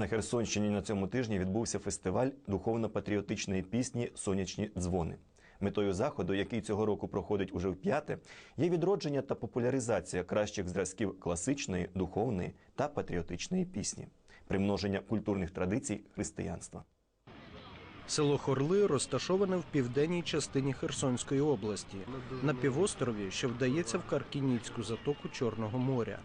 На Херсонщині на цьому тижні відбувся фестиваль духовно-патріотичної пісні Сонячні дзвони. Метою заходу, який цього року проходить уже вп'яте, є відродження та популяризація кращих зразків класичної, духовної та патріотичної пісні, примноження культурних традицій християнства. Село Хорли розташоване в південній частині Херсонської області, на півострові, що вдається в Каркініцьку затоку Чорного моря.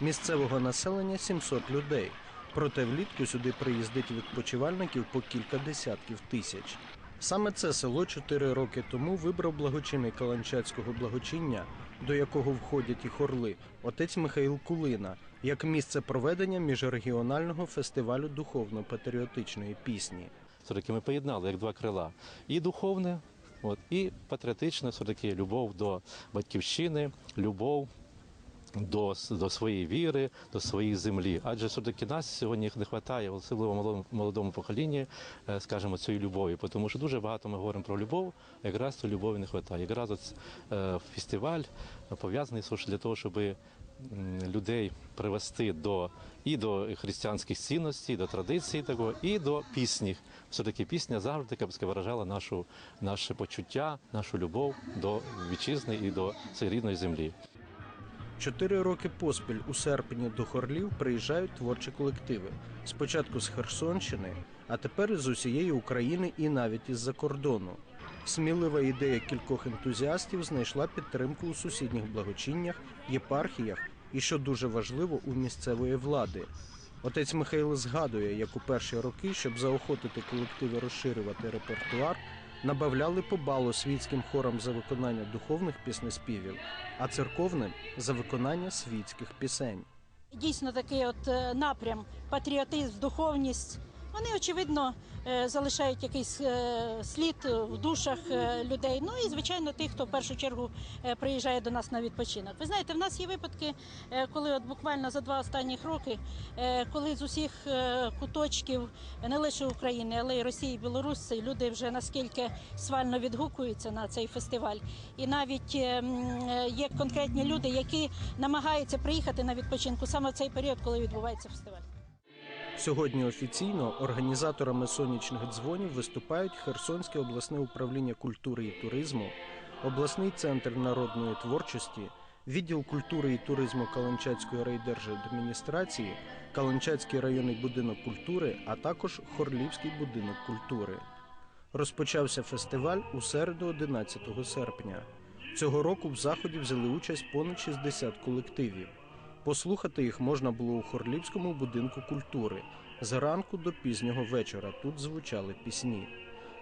Місцевого населення 700 людей. Проте влітку сюди приїздить відпочивальників по кілька десятків тисяч. Саме це село чотири роки тому вибрав благочинний Каланчацького благочиння, до якого входять і хорли, отець Михаїл Кулина, як місце проведення міжрегіонального фестивалю духовно-патріотичної пісні. все-таки ми поєднали як два крила. І духовне, от, і патріотичне, все-таки любов до батьківщини, любов до, до своєї віри, до своєї землі. Адже все-таки нас сьогодні не вистачає, особливо молодому, молодому поколінні, е, скажімо, цієї любові. Тому що дуже багато ми говоримо про любов, а якраз цієї любові не вистачає. Якраз от, е, фестиваль пов'язаний що для того, щоб людей привести до і до християнських цінностей, до традицій такого, і до пісні. Все-таки пісня завжди би виражала нашу, наше почуття, нашу любов до вітчизни і до цієї рідної землі. Чотири роки поспіль у серпні до Хорлів приїжджають творчі колективи. Спочатку з Херсонщини, а тепер з усієї України і навіть із-за кордону. Смілива ідея кількох ентузіастів знайшла підтримку у сусідніх благочиннях, єпархіях і, що дуже важливо, у місцевої влади. Отець Михайло згадує, як у перші роки, щоб заохотити колективи розширювати репертуар, набавляли по балу світським хорам за виконання духовних піснеспівів, а церковним за виконання світських пісень. Дійсно такий от е, напрям, патріотизм, духовність. Вони очевидно е, залишають якийсь е, слід в душах е, людей. Ну і звичайно тих, хто в першу чергу приїжджає до нас на відпочинок. Ви знаєте, в нас є випадки, коли от буквально за два останніх роки, коли з усіх куточків не лише України, але й Росії, і Білорусі, люди вже наскільки свально відгукуються на цей фестиваль. І навіть є конкретні люди, які намагаються приїхати на відпочинку саме в цей період, коли відбувається фестиваль. Сьогодні офіційно організаторами сонячних дзвонів виступають Херсонське обласне управління культури і туризму, обласний центр народної творчості, відділ культури і туризму Каланчацької райдержадміністрації, Каланчацький районний будинок культури, а також Хорлівський будинок культури. Розпочався фестиваль у середу 11 серпня. Цього року в заході взяли участь понад 60 колективів. Послухати їх можна було у Хорлівському будинку культури. Зранку до пізнього вечора тут звучали пісні.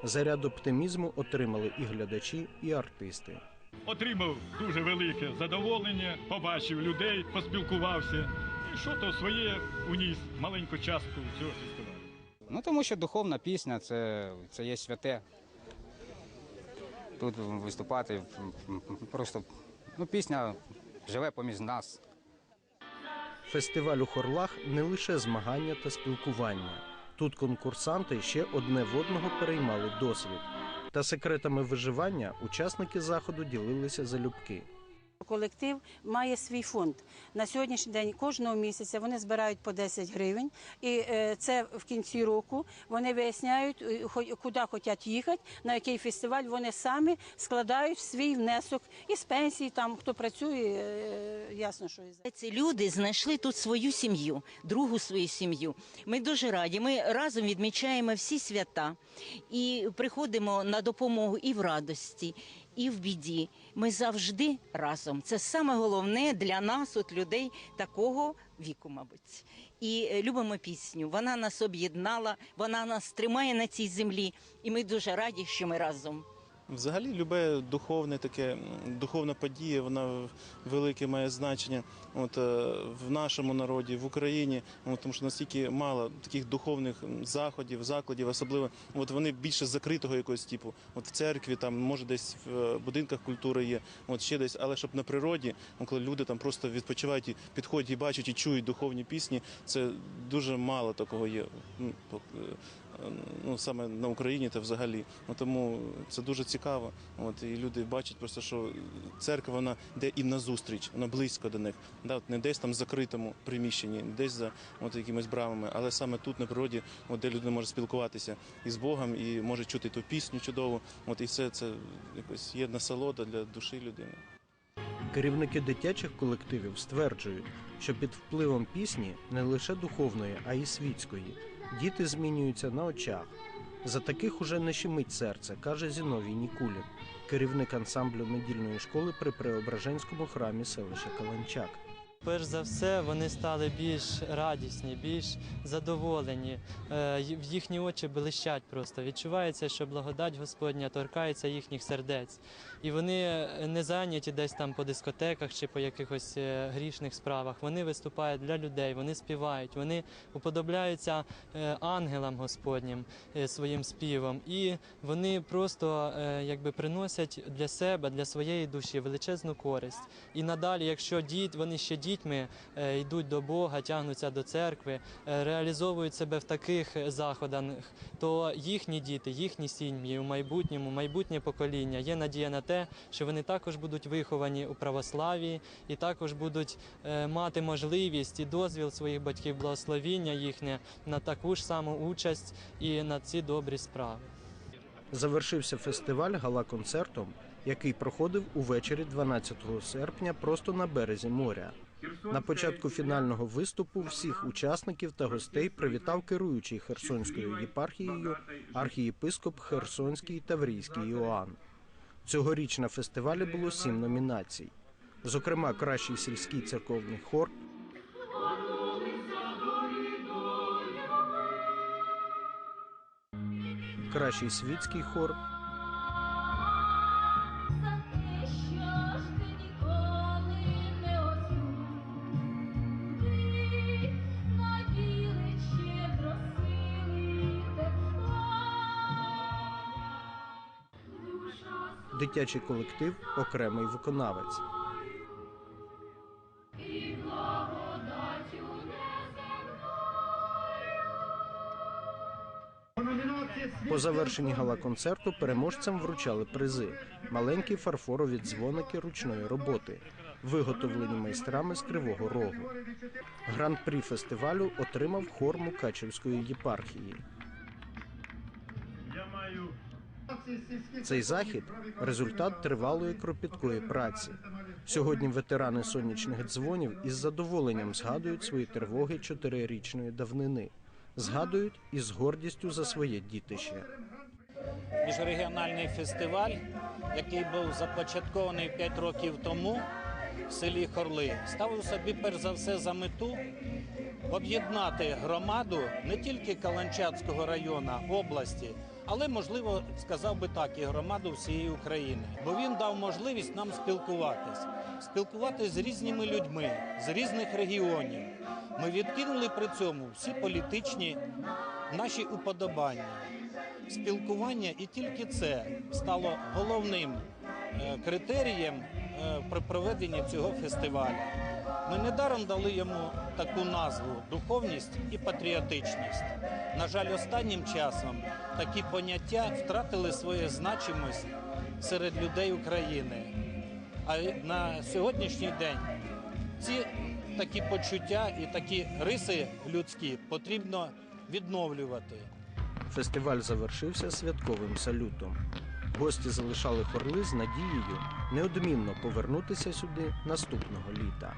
Заряд оптимізму отримали і глядачі, і артисти. отримав дуже велике задоволення, побачив людей, поспілкувався. І що то своє уніс маленьку частку цього фестивалю. Ну тому що духовна пісня це, це є святе. Тут виступати просто ну, пісня живе поміж нас. Фестиваль у Хорлах не лише змагання та спілкування. Тут конкурсанти ще одне в одного переймали досвід. Та секретами виживання учасники заходу ділилися залюбки. Колектив має свій фонд. На сьогоднішній день кожного місяця вони збирають по 10 гривень, і е, це в кінці року вони виясняють, е, куди хочуть їхати, на який фестиваль вони самі складають свій внесок із пенсії, там хто працює, е, ясно, що із Ці люди знайшли тут свою сім'ю, другу свою сім'ю. Ми дуже раді. Ми разом відмічаємо всі свята і приходимо на допомогу і в радості, і в біді. Ми завжди разом. Це саме головне для нас, от людей такого віку, мабуть. І е, любимо пісню. Вона нас об'єднала, вона нас тримає на цій землі, і ми дуже раді, що ми разом. Взагалі, любе духовне таке, духовна подія, вона велике має значення от, е, в нашому народі, в Україні, от, тому що настільки мало таких духовних заходів, закладів, особливо от вони більше закритого якогось типу. От в церкві, там, може десь в е, будинках культури є, от ще десь, але щоб на природі, ну, коли люди там просто відпочивають і підходять і бачать і чують духовні пісні, це дуже мало такого є. Е, ну саме на Україні та взагалі. Тому це дуже цікаво. От і люди бачать просто, що церква вона йде їм назустріч, вона близько до них. Да, от не десь там в закритому приміщенні, не десь за от якимись брамами, але саме тут на природі, от де людина може спілкуватися із Богом і може чути ту пісню чудову. От і все це якось є насолода для душі людини. Керівники дитячих колективів стверджують, що під впливом пісні не лише духовної, а й світської діти змінюються на очах. За таких уже не щемить серце, каже Зіновій Нікулін, керівник ансамблю недільної школи при Преображенському храмі селища Каланчак. Перш за все, вони стали більш радісні, більш задоволені. Е, В їхні очі блищать просто. Відчувається, що благодать Господня торкається їхніх сердець. І вони не зайняті десь там по дискотеках чи по якихось е, грішних справах. Вони виступають для людей, вони співають, вони уподобляються е, ангелам Господнім е, своїм співом. І вони просто е, якби приносять для себе, для своєї душі величезну користь. І надалі, якщо діт, вони ще дітьми е, йдуть до Бога, тягнуться до церкви, е, реалізовують себе в таких е, заходах, то їхні діти, їхні сім'ї у майбутньому, майбутнє покоління є надія на те, що вони також будуть виховані у православії і також будуть е, мати можливість і дозвіл своїх батьків, благословіння їхнє на таку ж саму участь і на ці добрі справи. Завершився фестиваль гала-концертом, який проходив увечері 12 серпня просто на березі моря. На початку фінального виступу всіх учасників та гостей привітав керуючий Херсонською єпархією архієпископ Херсонський Таврійський Іоанн. Цьогоріч на фестивалі було сім номінацій. Зокрема, кращий сільський церковний хор, кращий світський хор, дитячий колектив, окремий виконавець. По завершенні гала-концерту переможцям вручали призи: маленькі фарфорові дзвоники ручної роботи, виготовлені майстрами з Кривого Рогу. Гран-прі фестивалю отримав хор Мукачевської єпархії. Цей захід результат тривалої кропіткої праці. Сьогодні ветерани сонячних дзвонів із задоволенням згадують свої тривоги чотирирічної давнини. Згадують із гордістю за своє дітище. міжрегіональний фестиваль, який був започаткований 5 років тому в селі Хорли, ставив собі перш за все за мету об'єднати громаду не тільки Каланчацького району області, але можливо сказав би так, і громаду всієї України. Бо він дав можливість нам спілкуватись, спілкуватись з різними людьми з різних регіонів. Ми відкинули при цьому всі політичні наші уподобання спілкування, і тільки це стало головним е, критерієм при проведенні цього фестивалю. Ми недаром дали йому таку назву духовність і патріотичність. На жаль, останнім часом такі поняття втратили свою значимість серед людей України. А на сьогоднішній день ці такі почуття і такі риси людські потрібно відновлювати. Фестиваль завершився святковим салютом. Гості залишали хорли з надією неодмінно повернутися сюди наступного літа.